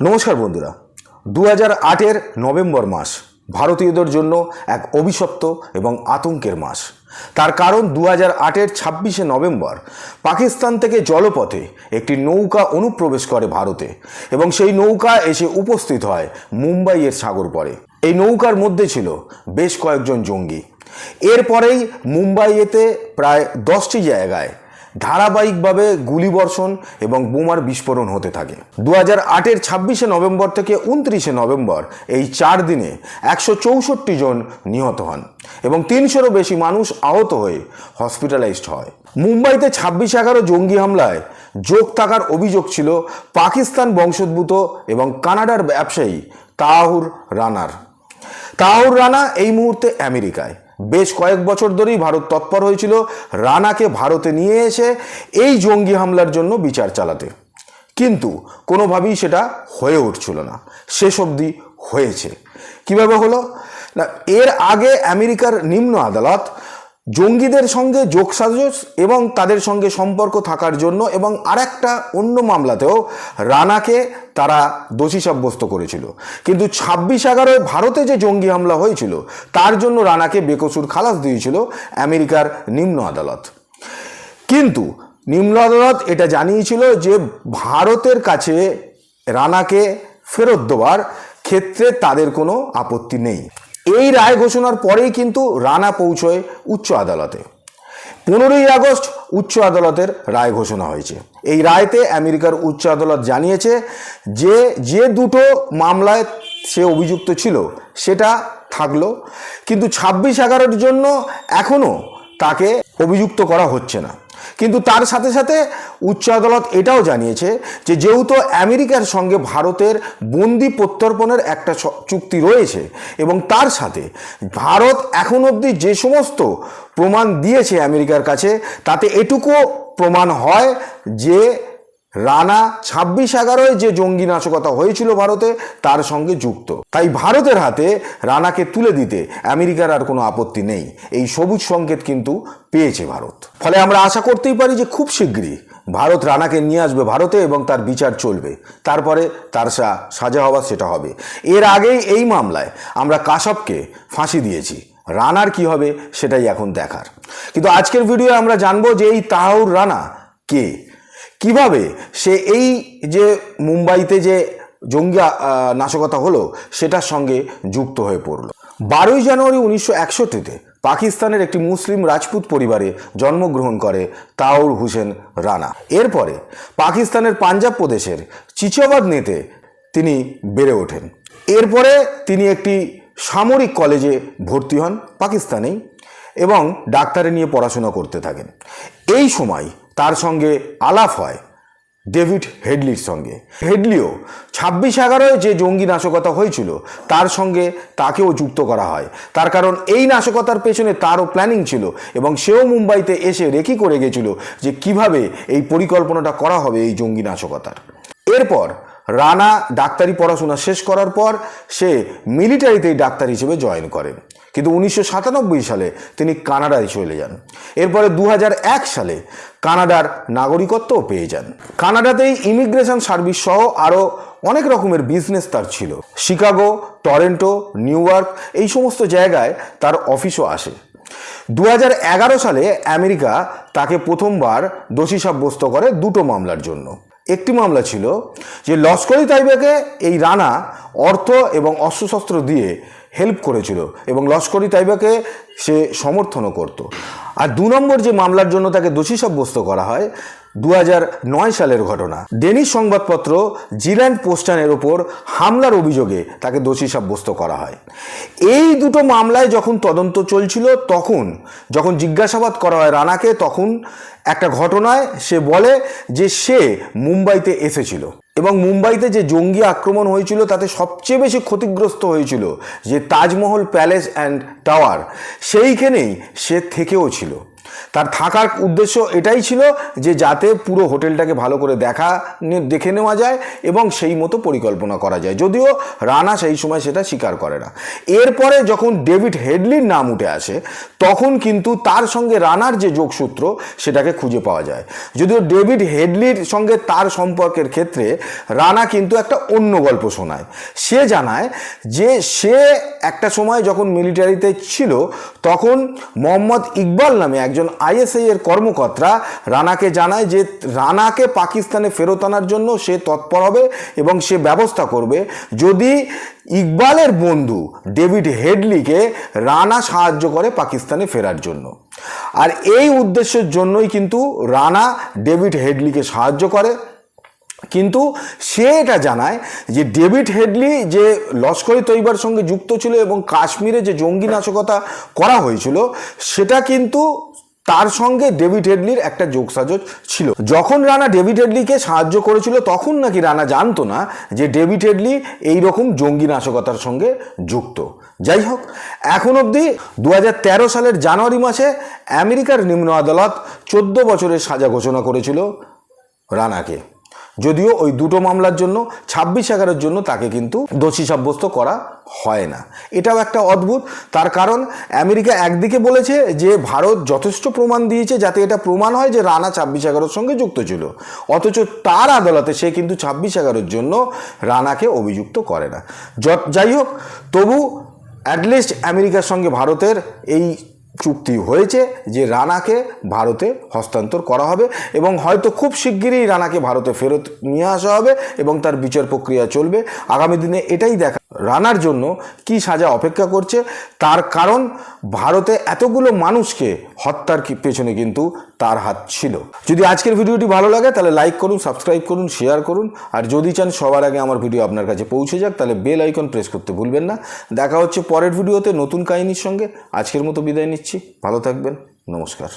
নমস্কার বন্ধুরা দু হাজার আটের নভেম্বর মাস ভারতীয়দের জন্য এক অভিশপ্ত এবং আতঙ্কের মাস। তার কারণ দু হাজার আটের ছাব্বিশে নভেম্বর পাকিস্তান থেকে জলপথে একটি নৌকা অনুপ্রবেশ করে ভারতে এবং সেই নৌকা এসে উপস্থিত হয় মুম্বাইয়ের সাগর পরে। এই নৌকার মধ্যে ছিল বেশ কয়েকজন জঙ্গি। এরপরেই মুম্বাইয়েতে প্রায় দশটি জায়গায় ধারাবাহিকভাবে গুলিবর্ষণ এবং বোমার বিস্ফোরণ হতে থাকে। দু হাজার আটের ছাব্বিশে নভেম্বর থেকে উনত্রিশে নভেম্বর এই চার দিনে একশো চৌষট্টি জন নিহত হন এবং তিনশোরও বেশি মানুষ আহত হয়ে হসপিটালাইজড হয়। মুম্বাইতে ছাব্বিশ এগারো জঙ্গি হামলায় যোগ থাকার অভিযোগ ছিল পাকিস্তান বংশোদ্ভূত এবং কানাডার ব্যবসায়ী তাহুর রানার। তাহুর রানা এই মুহূর্তে আমেরিকায়। বেশ কয়েক বছর ধরেই ভারত তৎপর হয়েছিল। রানাকে ভারতে নিয়ে এসে এই জঙ্গি হামলার জন্য বিচার চালাতে। কিন্তু কোনোভাবেই সেটা হয়ে উঠছিল না। শেষ অবধি হয়েছে। কীভাবে হলো? না, এর আগে আমেরিকার নিম্ন আদালত জঙ্গিদের সঙ্গে যোগসাজস এবং তাদের সঙ্গে সম্পর্ক থাকার জন্য এবং আরেকটা অন্য মামলাতেও রানাকে তারা দোষী সাব্যস্ত করেছিল। কিন্তু ছাব্বিশ এগারোয় ভারতে যে জঙ্গি হামলা হয়েছিল, তার জন্য রানাকে বেকসুর খালাস দিয়েছিল আমেরিকার নিম্ন আদালত। কিন্তু নিম্ন আদালত এটা জানিয়েছিল যে ভারতের কাছে রানাকে ফেরত দেওয়ার ক্ষেত্রে তাদের কোনো আপত্তি নেই। এই রায় ঘোষণার পরেই কিন্তু রানা পৌঁছয় উচ্চ আদালতে। পনেরোই আগস্ট উচ্চ আদালতের রায় ঘোষণা হয়েছে। এই রায়তে আমেরিকার উচ্চ আদালত জানিয়েছে যে যে দুটো মামলায় সে অভিযুক্ত ছিল, সেটা থাকল। কিন্তু ছাব্বিশ এগারোর জন্য এখনও তাকে অভিযুক্ত করা হচ্ছে না। কিন্তু তার সাথে সাথে উচ্চ আদালত এটাও জানিয়েছে যে যেহেতু আমেরিকার সঙ্গে ভারতের বন্দি প্রত্যর্পণের একটা চুক্তি রয়েছে এবং তার সাথে ভারত এখন অবধি যে সমস্ত প্রমাণ দিয়েছে আমেরিকার কাছে, তাতে এটুকু প্রমাণ হয় যে রানা ছাব্বিশ এগারোয় যে জঙ্গি নাশকতা হয়েছিল ভারতে, তার সঙ্গে যুক্ত। তাই ভারতের হাতে রানাকে তুলে দিতে আমেরিকার আর কোনো আপত্তি নেই। এই সবুজ সংকেত কিন্তু পেয়েছে ভারত। ফলে আমরা আশা করতেই পারি যে খুব শীঘ্রই ভারত রানাকে নিয়ে আসবে ভারতে এবং তার বিচার চলবে। তারপরে তার সাজা হওয়া সেটা হবে। এর আগেই এই মামলায় আমরা কাশবকে ফাঁসি দিয়েছি। রানার কি হবে সেটাই এখন দেখার। কিন্তু আজকের ভিডিও আমরা জানব যে এই তাহাউর রানা কে? কীভাবে সে এই যে মুম্বাইতে যে জঙ্গি নাশকতা হলো, সেটার সঙ্গে যুক্ত হয়ে পড়ল। বারোই জানুয়ারি উনিশশো একষট্টিতে পাকিস্তানের একটি মুসলিম রাজপুত পরিবারে জন্মগ্রহণ করে তাউর হুসেন রানা। এরপরে পাকিস্তানের পাঞ্জাব প্রদেশের চিচাবাদ নেতে তিনি বেড়ে ওঠেন। এরপরে তিনি একটি সামরিক কলেজে ভর্তি হন পাকিস্তানেই এবং ডাক্তারি নিয়ে পড়াশোনা করতে থাকেন। এই সময় তার সঙ্গে আলাপ হয় ডেভিড হেডলির সঙ্গে। হেডলিও ছাব্বিশ এগারোয় যে জঙ্গি নাশকতা হয়েছিল, তার সঙ্গে তাকেও যুক্ত করা হয়। তার কারণ এই নাশকতার পেছনে তারও প্ল্যানিং ছিল এবং সেও মুম্বাইতে এসে রেকি করে গেছিল যে কীভাবে এই পরিকল্পনাটা করা হবে এই জঙ্গি নাশকতার। এরপর রানা ডাক্তারি পড়াশোনা শেষ করার পর সে মিলিটারিতেই ডাক্তার হিসেবে জয়েন করেন কিন্তু উনিশশো সাতানব্বই সালে তিনি কানাডায় চলে যান। এরপরে দু হাজার এক সালে কানাডার নাগরিকত্বও পেয়ে যান। কানাডাতেই ইমিগ্রেশন সার্ভিস সহ আরও অনেক রকমের বিজনেস তার ছিল। শিকাগো, টরেন্টো, নিউ ইয়র্ক এই সমস্ত জায়গায় তার অফিসও আসে। দু হাজার এগারো সালে আমেরিকা তাকে প্রথমবার দোষী সাব্যস্ত করে দুটো মামলার জন্য। একটি মামলা ছিল যে লস্করি তাইবাকে এই রানা অর্থ এবং অস্ত্রশস্ত্র দিয়ে হেল্প করেছিল এবং লস্করি তাইবাকে সে সমর্থনও করত। আর দু নম্বর যে মামলার জন্য তাকে দোষী সাব্যস্ত করা হয় দু সালের ঘটনা। ডেনিশ সংবাদপত্র জিল্যান্ড পোস্টানের ওপর হামলার অভিযোগে তাকে দোষী সাব্যস্ত করা হয়। এই দুটো মামলায় যখন তদন্ত চলছিল তখন, যখন জিজ্ঞাসাবাদ করা হয় রানাকে, তখন একটা ঘটনায় সে বলে যে সে মুম্বাইতে এসেছিল এবং মুম্বাইতে যে জঙ্গি আক্রমণ হয়েছিল তাতে সবচেয়ে বেশি ক্ষতিগ্রস্ত হয়েছিল যে তাজমহল প্যালেস অ্যান্ড টাওয়ার, সেইখানেই সে থেকেও ছিল। তার থাকার উদ্দেশ্য এটাই ছিল যে যাতে পুরো হোটেলটাকে ভালো করে দেখা দেখে নেওয়া যায় এবং সেই মতো পরিকল্পনা করা যায়। যদিও রানা সেই সময় সেটা স্বীকার করে না। এরপরে যখন ডেভিড হেডলির নাম উঠে আসে, তখন কিন্তু তার সঙ্গে রানার যে যোগসূত্র, সেটাকে খুঁজে পাওয়া যায়। যদিও ডেভিড হেডলির সঙ্গে তার সম্পর্কের ক্ষেত্রে রানা কিন্তু একটা অন্য গল্প শোনায়। সে জানায় যে সে একটা সময় যখন মিলিটারিতে ছিল, তখন মোহাম্মদ ইকবাল নামে একজন আইএসআই এর কর্মকর্তা রানাকে জানায় যে রানাকে পাকিস্তানে ফেরত আনার জন্য সে তৎপর হবে এবং সে ব্যবস্থা করবে। যদি ইকবালের বন্ধু ডেভিড হেডলিকে রানা সাহায্য করে পাকিস্তানে ফেরার জন্য। আর এই উদ্দেশ্যের জন্যই কিন্তু রানা ডেভিড হেডলিকে সাহায্য করে। কিন্তু সে এটা জানায় যে ডেভিড হেডলি যে লস্করি তৈবার সঙ্গে যুক্ত ছিল এবং কাশ্মীরে যে জঙ্গি নাশকতা করা হয়েছিল, সেটা কিন্তু তার সঙ্গে ডেভিড হেডলির একটা যোগসাজশ ছিল। যখন রানা ডেভিড হেডলিকে সাহায্য করেছিল, তখন নাকি রানা জানতো না যে ডেভিড হেডলি এই রকম জঙ্গি নাশকতার সঙ্গে যুক্ত। যাই হোক, এখন অবধি দু হাজার তেরো সালের জানুয়ারি মাসে আমেরিকার নিম্ন আদালত চোদ্দ বছরের সাজা ঘোষণা করেছিল রানাকে। যদিও ওই দুটো মামলার জন্য, ছাব্বিশ এগারোর জন্য তাকে কিন্তু দোষী সাব্যস্ত করা হয় না। এটাও একটা অদ্ভুত। তার কারণ, আমেরিকা একদিকে বলেছে যে ভারত যথেষ্ট প্রমাণ দিয়েছে যাতে এটা প্রমাণ হয় যে রানা ছাব্বিশ এগারোর সঙ্গে যুক্ত ছিল। অথচ তার আদালতে সে কিন্তু ছাব্বিশ এগারোর জন্য রানাকে অভিযুক্ত করে না। যাই হোক, তবু অ্যাটলিস্ট আমেরিকার সঙ্গে ভারতের এই চুক্তি হয়েছে যে রানাকে ভারতে হস্তান্তর করা হবে এবং হয়তো খুব শিগগিরই রানাকে ভারতে ফেরত নিয়ে আসা হবে এবং তার বিচার প্রক্রিয়া চলবে। আগামী দিনে এটাই দেখা রানার জন্য কি সাজা অপেক্ষা করছে? তার কারণ, ভারতে এতগুলো মানুষকে হত্যার পেছনে কিন্তু তার হাত ছিল। যদি আজকের ভিডিওটি ভালো লাগে, তাহলে লাইক করুন সাবস্ক্রাইব করুন শেয়ার করুন। আর যদি চান সবার আগে আমার ভিডিও আপনার কাছে পৌঁছে যাক, তাহলে বেল আইকন প্রেস করতে ভুলবেন না। দেখা হচ্ছে পরের ভিডিওতে নতুন কাহিনীর সঙ্গে। আজকের মতো বিদায় নিচ্ছি। ভালো থাকবেন। নমস্কার।